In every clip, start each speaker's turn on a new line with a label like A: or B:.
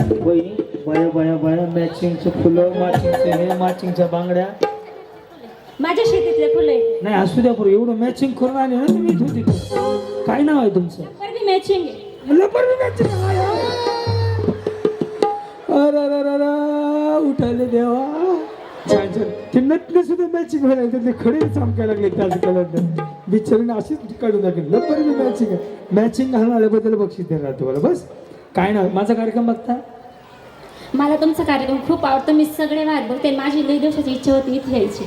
A: वहिनी बया बया बया मॅचिंगचे फुलं मॅचिंगचे हे मॅचिंगच्या बांगड्या.
B: माझ्या शेतीतले फुलं
A: नाही असू द्या बरं एवढं मॅचिंग करून आले ना तुम्ही इथून तिथून काय नाव आहे तुमचं?
B: मॅचिंग आहे.
A: लपर मॅचिंग अरे अरे अरे अरे उठाले देवा. छान छान. ते नटले सुद्धा मॅचिंग व्हायला लागले त्यातले खडे चमकायला लागले त्याच कलर बिचारीने अशीच काढून टाकली. लपर मॅचिंग आहे. मॅचिंग घालून आल्याबद्दल बक्षीस देणार तुम्हाला बस. काय नाव? माझा कार्यक्रम बघता?
B: मला तुमचा कार्यक्रम खूप आवडतो. मी सगळे वाद बघते. माझी लई दिवसाची इच्छा होती इथे यायची.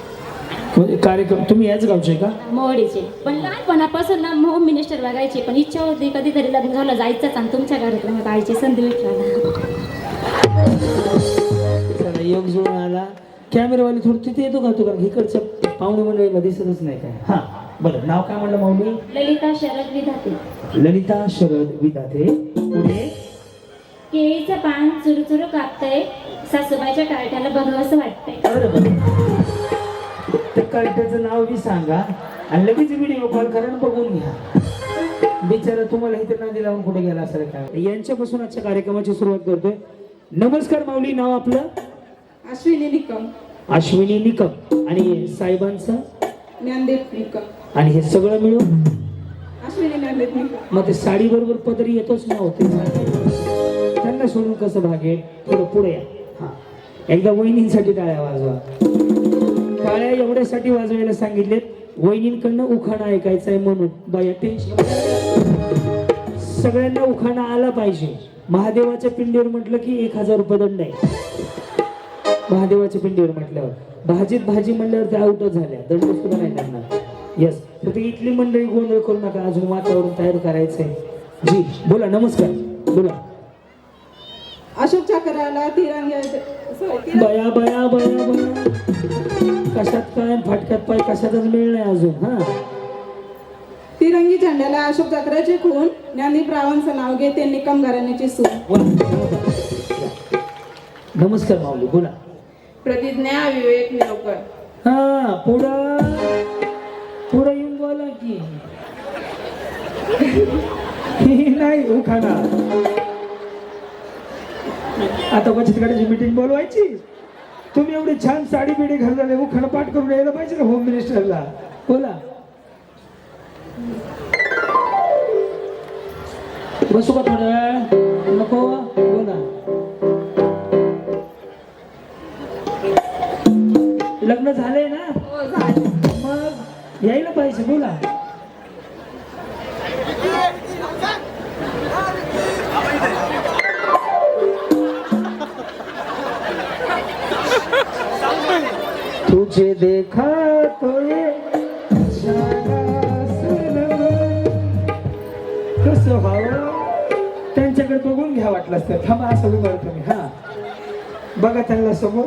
A: म्हणजे कार्यक्रम तुम्ही याच गावचे का?
B: मोडीचे पण लहानपणापासून ना होम मिनिस्टर बघायची. पण इच्छा होती कधीतरी लग्न झालं जायचंच आणि तुमच्या कार्यक्रमात आईची संधी भेटला
A: चला योग जुळून आला. कॅमेरावाली थोडी तिथे येतो का तू का इकडच्या पाहुणे मंडळीला दिसतच नाही काय. हा बरं. नाव काय म्हणलं माऊली?
B: ललिता शरद विधाते.
A: ललिता शरद विदाते पुढे?
B: केळीचं पान चुरूचुरू कापतंय. सासूबाईच्या कार्ट्याला बघावं असं वाटतंय.
A: बरं बरं. त्या कार्ट्याचं नाव बी सांगा आणि लगेच व्हिडिओ कॉल करा आणि बघून घ्या. बिचारा तुम्हाला इथे नादी लावून कुठे गेला असेल काय यांच्यापासून आजच्या कार्यक्रमाची सुरुवात करतोय. नमस्कार माऊली नाव आपलं?
C: अश्विनी निकम.
A: अश्विनी निकम. आणि साहेबांचं?
C: ज्ञानदेव निकम.
A: आणि हे सगळं मिळून?
C: अश्विनी ज्ञानदेव निकम.
A: मग ते साडी बरोबर पदरी येतोच ना होते त्यांना सोडून कसं भागेल? थोडं पुढे या. हा. एकदा वहिनींसाठी टाळ्या वाजवा. टाळ्या एवढ्यासाठी वाजवायला सांगितलेत वहिनींकडनं उखाणा ऐकायचा आहे म्हणून. बाया टेन्शन सगळ्यांना उखाणा आला पाहिजे. महादेवाच्या पिंडीवर म्हटलं की एक हजार रुपये दंड आहे. महादेवाच्या पिंडीवर म्हटल्यावर. भाजीत भाजी म्हणल्यावर त्या आउटच झाल्या. दंड सुद्धा नाही त्यांना येस फक्त इथली मंडळी गोंधळ करू नका. अजून वातावरण तयार करायचंय. जी बोला नमस्कार. बोला.
C: अशोक चक्राला तिरंग-
A: बया बया बया बया. कशात काय फाटक्यात पाय कशातच मेळ नाही अजून हा.
C: तिरंगी झेंड्याला अशोक चक्राचे खून. ज्ञानदीप रावांचं नाव घेते निकम घराण्याची सून.
A: वा, नमस्कार माऊली बोला.
C: प्रतिज्ञा विवेक निरोकर
A: हा पुढं. पुढं येऊन बोला की. नाही उखाणा. आता बचत गटाची मीटिंग बोलवायची. तुम्ही एवढी छान साडी बिडी घालून उखाणा पाठ करून यायला पाहिजे ना होम मिनिस्टरला बोला. बसू का थोड्या वेळ? नको? बोला. लग्न झालंय ना? मग यायला पाहिजे बोला. तुझे देखा तो ये. कसं व्हावं? त्यांच्याकडे बघून घ्या वाटलं असतं. थांबा असं उभं तुम्ही. हा. बघा त्यांना समोर.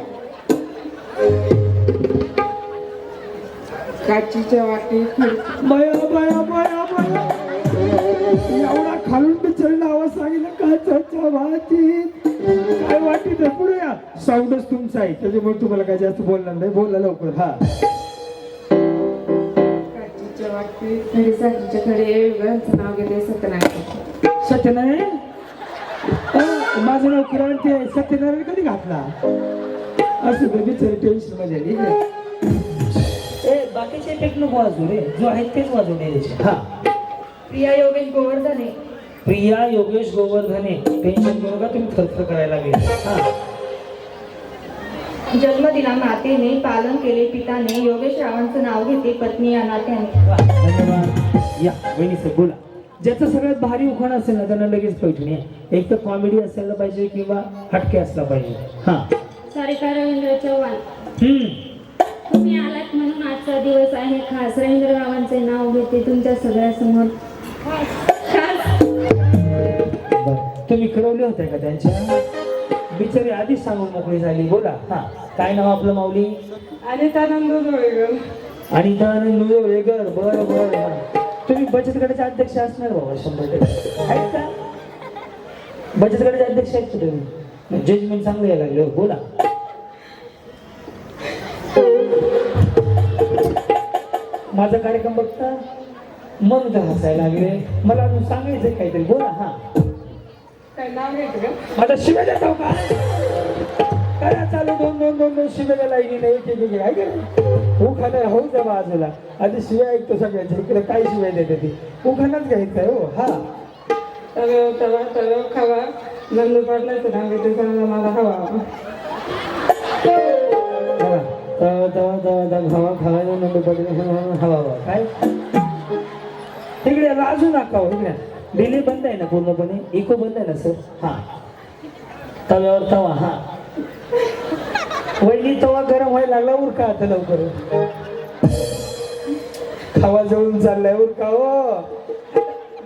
C: काचीच्या वाटेत
A: बया बया बया बया एवढा खालून बिचारीला आवाज सांगितलं काचाच्या वाटीत काय वाटीत आहे? पुढे या. साऊंडच तुमचा आहे. त्याच्यामुळे तुम्हाला काय जास्त बोलणार नाही. बोला लवकर. हा.
C: काचीच्या वाटेत. खडीसाखरीच्या खडे. युगांचं नाव घेते सत्यनारायण
A: सत्यनारायण? अं, माझं नाव क्रांती आहे सत्यनारायण कधी घातला? असं तर बिचारी टेन्शनमध्ये आली. ए बाकीचे नको वाजू रे. जो आहे तेच वाजवून द्यायचे हा.
C: प्रिया योगेश गोवर्धने
A: प्रिया योगेश गोवर्धने टेन्शन करू नका तुम्ही थरथर करायला लागले. हा.
D: जन्म दिला मातेने पालन केले पिताने. योगेश रावांचं नाव घेते पत्नी या नात्याने.
A: वा, धन्यवाद. या वहिनी सर बोला. ज्याचं सगळ्यात भारी उखाण असेल ना त्यांना लगेच पैठून या एक तर कॉमेडी असायला पाहिजे किंवा हटके असला पाहिजे. हा.
B: सारिका रवींद्र चव्हाण
A: हम्म.
B: तुम्ही आलात म्हणून आजचा दिवस आहे. खास रवींद्र रावांचे नाव घेते तुमच्या सगळ्यासमोर.
A: तुम्ही कळवले होते का त्यांच्या? बिचारी आधीच सांगून मोकळी झाली. बोला. हा. काय नाव आपलं माऊली?
C: अनितानंद जोळेकर.
A: अनिता आनंद वेगर बरं बरं. तुम्ही बचत गटाचे अध्यक्ष असणार बाबा शंभर टक्के. आहेत का? बचत गटाचे अध्यक्ष आहेत का तुम्ही? जजमेंट चांगलं यायला लागले. बोला. माझा कार्यक्रम बघता? मन तर हसायला लागले मला अजून सांगायचं काहीतरी. बोला. हा. आता शिव्या देतो का? काय चालू? दोन दोन दोन दोन शिव्याच्या लाईनी नाही एक एक आहे का हो खाणार हो त्या बाजूला आधी शिव्या ऐकतो सगळ्यांच्या इकडे काय शिव्या देते ती? हो खानाच घ्यायचं हो. हा.
C: तवा खावा. नंदू सांगा मला हवा
A: हा. तवा तवा तवा खावा हवा हवा काय? तिकडे लाजू नका हो इकडे. डिले बंद आहे ना पूर्णपणे इको बंद आहे ना सर हा तव्यावर तवा हा वहिनी तवा गरम व्हायला लागला उरका आता लवकर खावा जवळून चाललाय उरका हो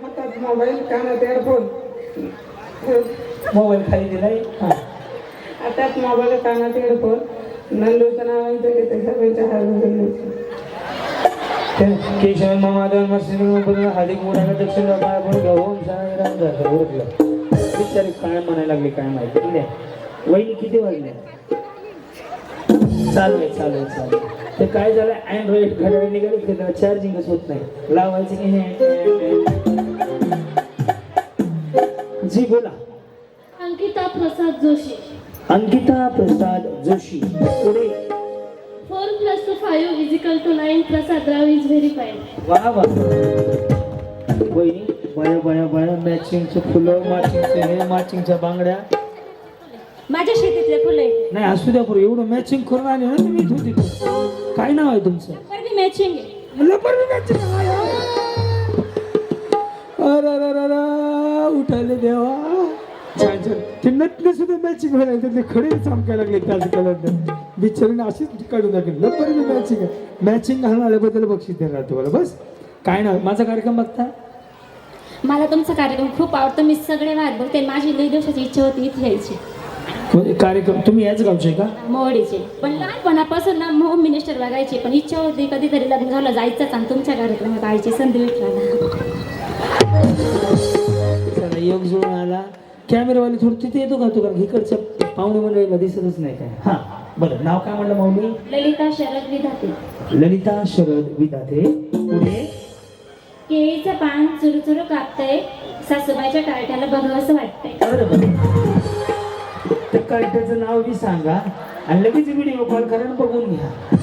C: हातात मोबाईल कानात एअरफोन
A: मोबाईल खाली दिलाय हा
C: हातात मोबाईल कानात एअरफोन नंदूचं नावांचं घेते सगळ्यांच्या हात
A: केशव मामादेव मस्जिद हार्दिक मोठा दक्षिण आपण घेऊन उरकलं बिचारी काय म्हणायला लागले काय माहिती? नाही वहिनी किती वाजले? चालू आहे चालू आहे चालू. ते काय झालं अँड्रॉइड घड्याळ निघाले त्याला चार्जिंगच होत नाही. लावायचं की नाही? जी बोला.
E: अंकिता प्रसाद जोशी.
A: अंकिता प्रसाद जोशी. पुढे.
E: Four plus two five equal to nine Prasad Rao is verified
A: वा वा. वहिनी बया बया बया मॅचिंगचे फुलं मॅचिंगचे हे मॅचिंगच्या बांगड्या.
E: माझ्या शेतीतले फुले
A: नाही असू द्या बरं एवढं मॅचिंग करून आले ना तुम्ही इथून तिथून काय नाव आहे तुमचं?
E: मॅचिंग आहे.
A: matching आहे. अरे अरे अरे अरे, उठाले देवा. छान छान ते नटले सुद्धा मॅचिंग व्हायला त्यातले खडे चमकायला लागले त्याच कलर बिचारीने अशीच काढून टाकली लपर मॅचिंग मॅचिंग घालून आल्याबद्दल बक्षीस देणार तुम्हाला. बस. काय आहे? माझा कार्यक्रम बघता?
E: मला तुमचा कार्यक्रम खूप आवडतो. मी सगळे वाद बघते. माझी लई दिवसाची इच्छा होती इथे यायची.
A: कार्यक्रम तुम्ही याच गावचे का?
E: मोवडीचे पण लहानपणापासून ना होम मिनिस्टर बघायची. पण इच्छा होती कधीतरी लग्न झालं जायचंच आणि तुमच्या कार्यक्रमात आईची संधी भेटला.
A: योग जुळून आला. कॅमेरावाली थोडी तिथे येतो का तू का इकडच्या पाहुणे मंडळीला दिसतच नाही काय. हा बरं नाव काय म्हणलं माऊली?
E: ललिता शरद विधाते.
A: ललिता शरद विदाते पुढे.
E: केळीचं पान चुरूचुरू कापतंय. सासूबाईच्या टाळट्याला बघावंसं वाटतंय.
A: बरं बरं. त्या कार्ट्याचं नाव बी सांगा आणि लगेच व्हिडिओ कॉल करा आणि बघून घ्या.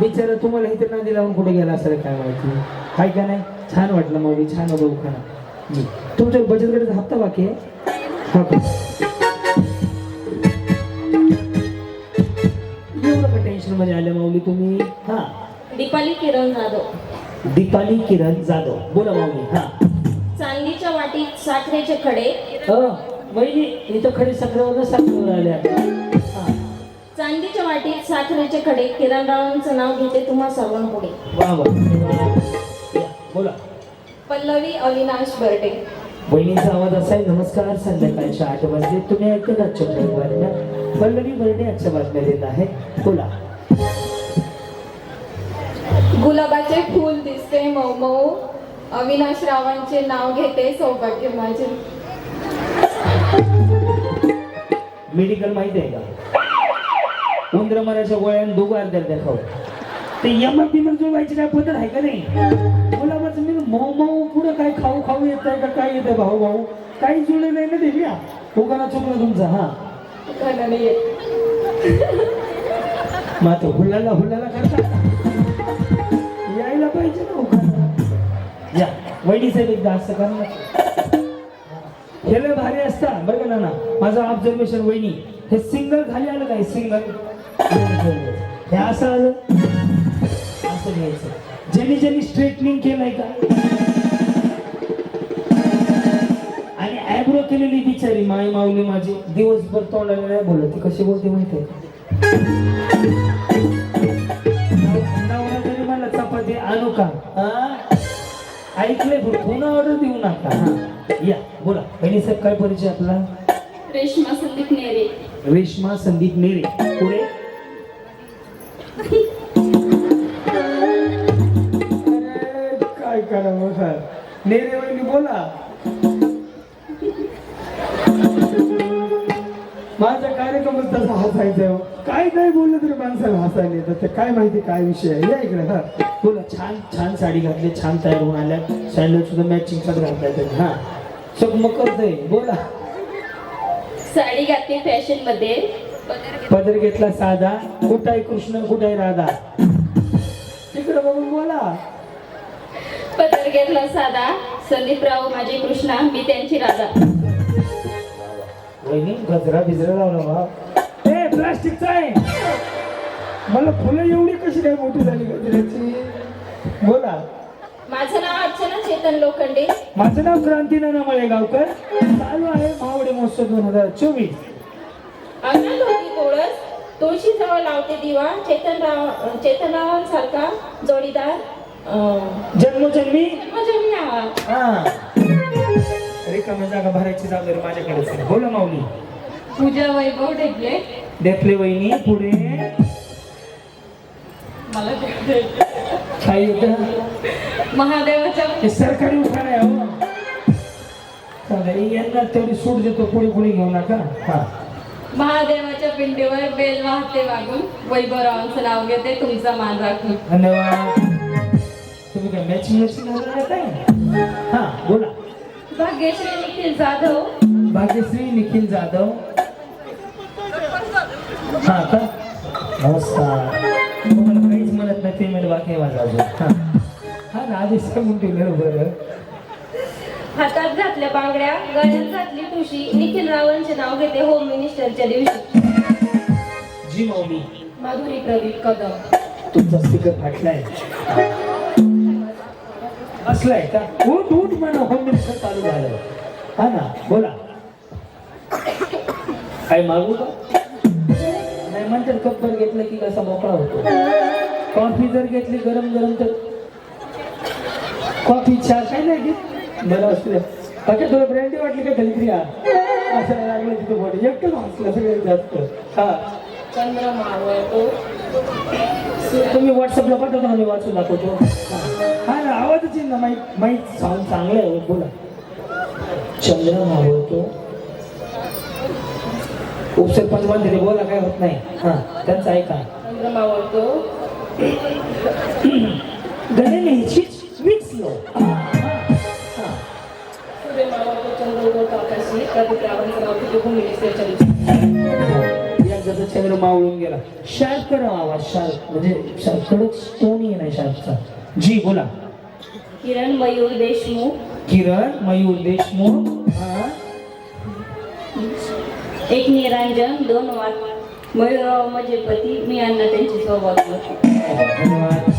A: बिचारा तुम्हाला इथे नदी लावून कुठे गेला असेल काय माहिती? हाय का नाही? छान वाटलं माऊली छान उखाणा जी तुमच्या बचत गटाचा हप्ता बाकी आहे? टेन्शनमध्ये आल्या माऊली तुम्ही. हा.
F: दीपाली किरण जाधव.
A: दीपाली किरण जाधव. बोला माऊली. हा.
F: चांदीच्या वाटीत साखरेचे खडे.
A: वहिनी इथं खडी साखरेवर साखरेवर आल्या.
F: चांदीच्या वाटीत साखरेचे खडे. किरणरावांचं नाव घेते तुम्हा सर्वांपुढे.
A: वा वा. या, बोला.
F: पल्लवी अविनाश बर्डे.
A: बहिणीचा आवाज असा आहे नमस्कार संध्याकाळच्या आठ वाजले. तुम्ही ऐकत आजच्या ठळक बातम्या पल्लवी बर्डे आजच्या बातम्या देत आहे. बोला.
D: गुलाबाचे फूल दिसते मऊ मऊ. अविनाश रावांचे नाव घेते सौभाग्य माझे
A: मेडिकल माहिती आहे का? उंदर मराच्या गोळ्यान दोघं अर्ध्या दाखव ते यम बिमर जो व्हायची काय पद्धत आहे का नाही? मी मऊ मऊ पुढं काय खाऊ खाऊ येत आहे का? काय येत आहे भाऊ भाऊ? काही जुळलं नाही ना देव्या उगाना चुकलं तुमचं हा. मग आता हुल्लाला हुल्लाला करता. यायला पाहिजे ना. या वहिनी साहेब एकदा असं कर ना. हे लय भारी असता बरं का ना. माझं ऑब्झर्वेशन वहिनी हे सिंगल खाली आलं काय? सिंगल हे असं आलं? असं घ्यायचं. ज्यांनी ज्यांनी स्ट्रेटनिंग केलंय का? आणि ॲब्रो केलेली बिचारी माय माऊली माझी दिवसभर तोंडाला नाही बोलत ती कशी बोलते माहितीये नवरा जरी म्हणला चपाती आणू का? हा? ऐकलंय पण पुन्हा ऑर्डर देऊ नका. हा. या बोला. बहिणी साहेब काय परिचय आपला?
E: रेश्मा संदीप नेरे.
A: रेश्मा संदीप नेरे. पुढे? काय करावं सर. नेरे वहिनी बोला. माझा कार्यक्रमच तसा हसायचा आहे. काय काय बोललं तरी माणसाला हसायला येतं. ते काय माहिती काय विषय आहे? या इकडे हा. बोला छान छान साडी घातली छान तयार होऊन आल्या. सँडल सुद्धा मॅचिंग सगळं घातल्या तरी हा. चकमक करतोय बोला.
F: साडी घातली फॅशनमध्ये.
A: पदर घेतला साधा. कुठं आहे कृष्ण कुठं आहे राधा? तिकडे बघून बोला.
F: पदर घेतला साधा. संदीप राव माझी कृष्णा मी त्यांची राधा
A: वहिनी गजरा बिजरा लावला बा. ए प्लास्टिकचा आहे. मला फुलं एवढी कशी काय मोठी झाली गजऱ्याची? बोला.
F: माझं नाव अर्चना चेतन लोखंडे.
A: माझं नाव क्रांती नाना मळेगावकर. चालू आहे मावडे महोत्सव दोन हजार चोवीस.
F: अंगणात होती तुळस तुळशी जवळ लावते दिवा चेतनराव चेतनरावांसारखा जोडीदार.
A: जन्मोजन्मी?
F: जन्मजन्मी
A: हा. जागा भरायची माझ्याकडेच आहे बोला माऊली.
D: पूजा वैभव ढेकले.
A: देपले वहिनी पुढे.
D: मला
A: काय येतं?
D: महादेवाच्या
A: सरकारी उठाण आहे हो. चालेल, यांना तेवढी सूट देतो पुढे पुढे घेऊ नका. हा.
D: महादेवाच्या पिंडीवर बेल वाहते वागून वैभवरावांचं नाव घेते तुमचा मान राखून.
A: धन्यवाद. तुम्ही काय मॅचिंग मॅचिंग घालणार काय? हा बोला.
F: भाग्यश्री निखिल जाधव.
A: भाग्यश्री निखिल जाधव. हा का? नमस्कार तुम्हाला काहीच म्हणत नाही पेमेंट बाकी आहे माझा अजून. हा. हा ना आधी सांगून ठेवलं बरं
F: हातात घातल्या बांगड्या गळ्यात घातली ठुशी निखिल रावांचे नाव घेते होम मिनिस्टरच्या दिवशी.
A: जी माऊली.
F: माधुरी प्रदीप कदम.
A: तुमचा स्पीकर फाटलाय. असलाय का? उठ उठ म्हणा होम मिनिस्टर चालू झालं. हा ना बोला. काय मागू का? नाही म्हणतात जर घेतलं की कसा मोकळा होतो. कॉफी जर घेतली गरम गरम तर कॉफी चहा काय नाही घेत. बरं असलं बाकी तुला ब्रँडी वाटली का थली असं लागलं तिथं बोट एकटं हसलं सगळ्यात जास्त. हा.
F: चंद्र मावळतो.
A: तुम्ही व्हॉट्सअपला पाठवता मी वाचून दाखवतो. हा ना आवाजच येईल ना माईक माईक साऊंड चांगलं आहे बोला. चंद्र मावळतो. उपसरपंच म्हणते बोला काय होत नाही. हा त्यांचं ऐका.
F: चंद्र मावळतो.
A: गणे न्यायचीच विचलो
F: सूर्य मावळतो चंद्र उगवतो आकाशी. घेते होम
A: एकदा चंद्र मावळून गेला. शार्प करा आवाज शार्प. म्हणजे शार्प. कडक टोन ये नाही शार्पचा. जी बोला.
F: किरण मयूर देशमुख.
A: किरण मयूर देशमुख. हा.
F: एक निरांजन दोन वाट. मयूरराव माझे पती मी अण्णा त्यांची
A: धन्यवाद.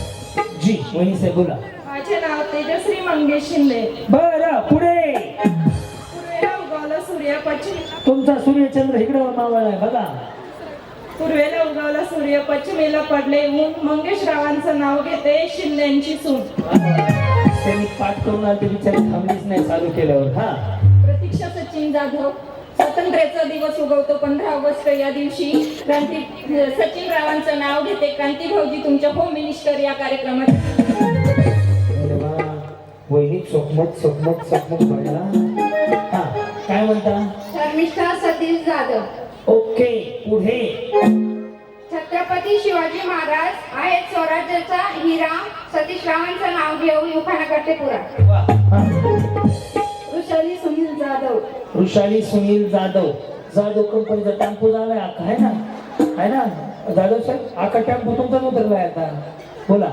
A: जी वहिनी साहेब बोला.
D: माझे नाव तेजश्री मंगेश शिंदे.
A: बरं पुढे. तुमचा सूर्यचंद्र इकडं मावळ आहे बघा.
D: पूर्वेला उगवला सूर्य पश्चिमेला पडले ऊन मंगेश रावांचं नाव घेते शिंदेची सून.
A: त्यांनी पाठ करून आले बिचारी थांबलीच नाही चालू केल्यावर. हा.
D: प्रतीक्षा सचिन जाधव स्वातंत्र्याचा दिवस उगवतो पंधरा ऑगस्ट या दिवशी. क्रांती सचिन रावांचं नाव घेते क्रांती भाऊजी तुमच्या होम मिनिस्टर या कार्यक्रमात.
A: वहिनी चोकमक चोकमक चोकमक म्हणला हा काय म्हणता?
B: शर्मिष्ठा सतीश जाधव.
A: ओके पुढे.
B: छत्रपती शिवाजी महाराज आहेत स्वराज्याचा हिरा सतीश रावांचं नाव घेऊन उखाणा करते पुरा. वृषाली सुनील जाधव.
A: वृषाली सुनील जाधव. जाधव कंपनीचा टेम्पो झालाय आका आहे ना? आहे ना? जाधव साहेब आका टेम्पो तुमचा उतरलाय आता. बोला.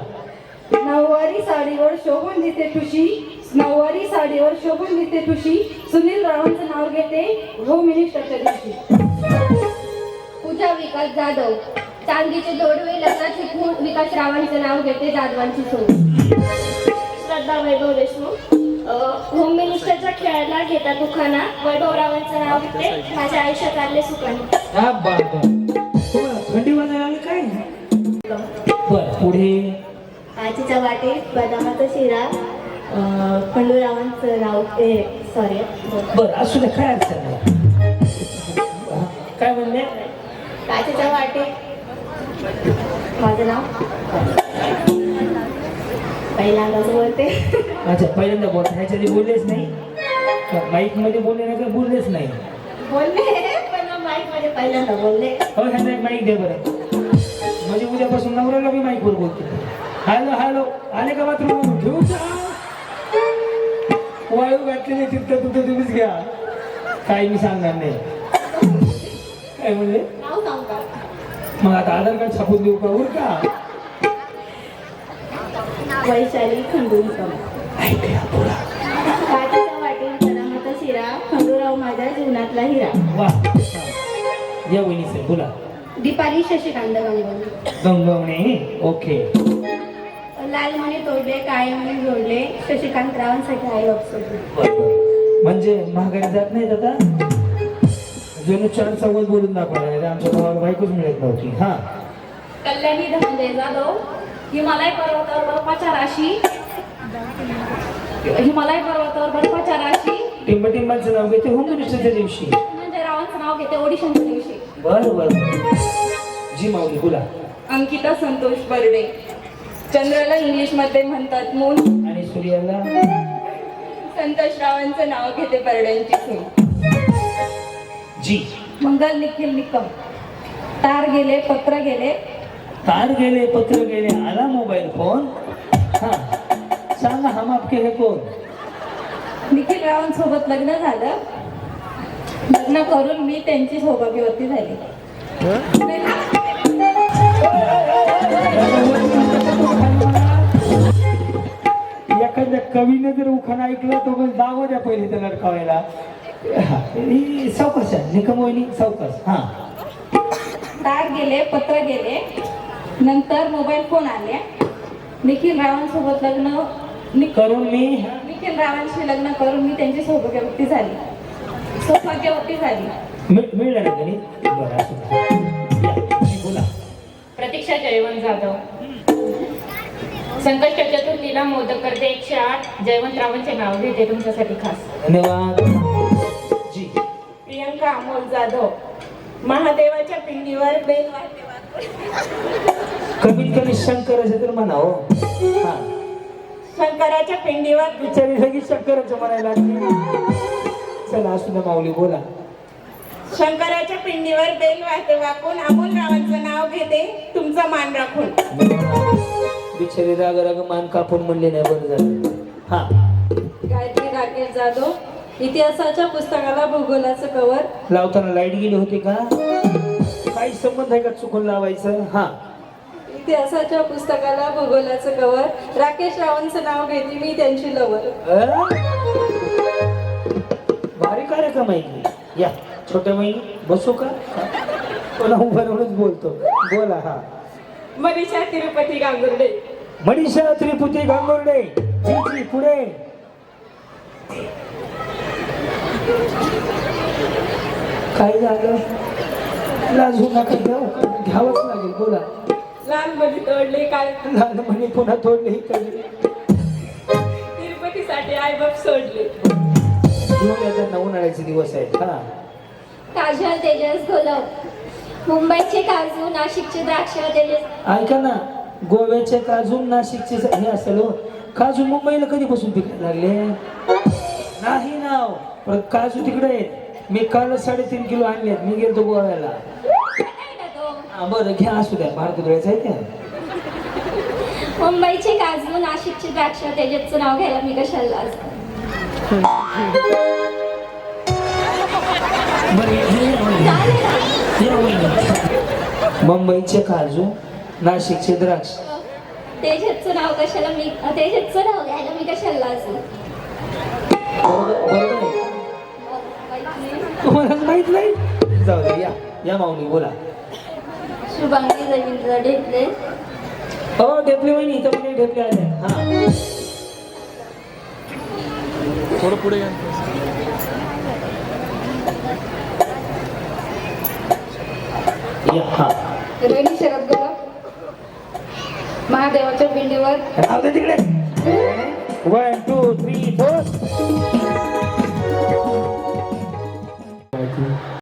B: नऊवारी साडीवर शोभून दिसते ठुशी नऊवारी साडीवर शोभून दिसते ठुशी सुनील रावांचं नाव घेते होम मिनिस्टरच्या दिवशी पूजा विकास जाधव. चांदीचे जोडवे लग्नाचे विकास रावांचं नाव घेते जाधवांची सोड
E: श्रद्धा वैभव देशमुख. होम मिनिस्टरच्या खेळायला घेतात दुखाना. वैभवरावांचं नाव घेते माझ्या आयुष्यात आले सुखाने
A: हा थंडी वाजायला काय? बर. पुढे.
E: आजीच्या वाटेत बदामाचा शिरा खंडूरावांचं नाव सॉरी
A: बर असू दे काय अडचण नाही. काय म्हणले
E: काचेच्या वाटेत माझं नाव? पहिल्यांदाच बोलते.
A: अच्छा पहिल्यांदा बोल ह्याच्या बोललेच नाही. माईकमध्ये बोलले नाही बोललेच नाही.
E: बोलले पण माईकमध्ये पहिल्यांदा बोलले.
A: हो ह्यांना एक माईक दे बरं. म्हणजे उद्यापासून नवऱ्याला मी माईकवर बोलते. Hello hello. आले का बाथरूम ठेवू वाळू घातलेली तिथं तुमचं तुम्हीच घ्या. काही मी सांगणार नाही. काय म्हणले? मग आता आधार कार्ड छापून देऊ का उर का
E: वैशाली खंडूरकर. काचेच्या वाटेल शिरा खंडूराव माझ्या जीवनातला हिरा.
A: वा. या वहिनी सर बोला.
E: दीपाली शशिकांत गंगवली
A: गंगवणे ओके.
E: लाल मणी तोडले काळे मणी जोडले. शशिकांत रावांसाठी आई
A: बरोबर. म्हणजे महागाई जात नाहीत आता? जणू चार चौघात बोलून दाखवला नाही तर आमच्या भावाला बायकोच मिळत नव्हती. हा.
D: कल्याणी धनंजय जाधव हिमालय पर्वतावर बर्फाच्या राशी. हिमालय पर्वतावर बर्फाच्या राशी.
A: टिंबटिंबाचं नाव घेते होम मिनिस्टरच्या दिवशी.
D: धनंजय रावांचं नाव घेते ओडिशांच्या दिवशी.
A: बर बर. जी माऊली बोला.
D: अंकिता संतोष बर्डे. चंद्राला इंग्लिशमध्ये म्हणतात मून.
A: आणि सूर्याला?
D: संतोष रावांचं नाव घेते बर्ड्यांची सून.
A: जी.
D: मंगल निखिल निकम. तार गेले पत्र गेले.
A: तार गेले पत्र गेले. आला मोबाईल फोन? हा. सांगा हम आपके हे कोण?
D: निखिल रावांसोबत लग्न झालं. लग्न करून मी त्यांची सौभाग्यवती झाली.
A: एखाद्या कवीने जर उखाण ऐकलं तो पण दावा द्या पहिले त्याला लटकावायला ही सावकाश आहे निकम वहिनी सावकाश हा.
D: तार गेले पत्र गेले नंतर मोबाईल फोन आले. निखिल रावांसोबत लग्न नि-
A: करून मी
D: निखिल रावांशी लग्न करून मी त्यांची सौभाग्यवती झाली. सौभाग्यवती झाली.
A: मिळ- मिळलं ना गणित बरं असू द्या. या, तुम्ही बोला.
G: प्रतीक्षा जयवंत जाधव. संकष्ट चतुर्थीला मोदक करते एकशे आठ. जयवंतरावांचे नाव घेते तुमच्यासाठी खास.
A: धन्यवाद. जी.
F: प्रियंका अमोल जाधव. महादेवाच्या पिंडीवर बेल
A: कमीत कमी शंकराचे तर म्हणा हो. हा.
F: शंकराच्या पिंडीवर
A: बिचारी सगळी शंकराचं म्हणायला लागली. चला असू द्या माऊली बोला.
F: शंकराच्या पिंडीवर बेल वाहते वाकून अमोल रावांचं नाव घेते. तुमचा मान राखून.
A: बिचारी राग राग मान कापून म्हणले नाही बरं झालं. हा.
F: गायत्री राकेश जाधव इतिहासाच्या पुस्तकाला भूगोलाचं कवर
A: लावताना लाइट गेली होती का? काही संबंध आहे का चुकून लावायचं? हा.
F: इतिहासाच्या पुस्तकाला भूगोलाचं कवर राकेश रावांचं नाव घेते मी त्यांची लवर
A: अं? भारी कार्यक्रम आहे की. या छोट्या महिनी बसू का? कोणा उभं राहूनच बोलतो. बोला हा.
F: मनीषा तिरुपती गांगुर्डे.
A: मनीषा त्रिपुती गांगोर्डे जी जी पुढे. काय झालं? लाजू नका घ्याव घ्यावंच लागेल बोला.
F: लहान मनी तोडले काय
A: लहान म्हणे पुन्हा तोडले इकडे.
F: तिरुपतीसाठी आईबाप सोडले.
A: घेऊन येतात उन्हाळ्याचे दिवस आहेत हा.
E: काजल तेजस घोलव मुंबईचे काजू नाशिकचे द्राक्ष
A: ऐका ना गोव्याचे काजू नाशिकचे हे असेल हो. काजू मुंबईला कधीपासून पिकायला लागले? नाही नाव पण काजू तिकडे आहेत. मी काल साडेतीन किलो आणले मी गेलो गोव्याला. हा, बरं घ्या असू द्या. भारत द्यायचं आहे त्या
E: मुंबईचे काजू नाशिकचे द्राक्ष तेजसचं नाव घ्यायला मी कशाला लाजते?
A: बरं हे. हे. मुंबईचे काजू नाशिकचे द्राक्ष.
E: तेजसचं नाव कशाला मी तेजसचं नाव घ्यायला मी कशाला लाजू
A: तुम्हाला माहीत नाही? जाऊ दे या. या माऊली बोला.
E: शुभांगी रवींद्र ढेपले.
A: हो ढेपले वहिनी इथं पण ढेपले आले. हा.
H: थोडं पुढे
A: या.
B: शरद महादेवाच्या पिंडीवर?
A: राहू दे तिकडे. One two three four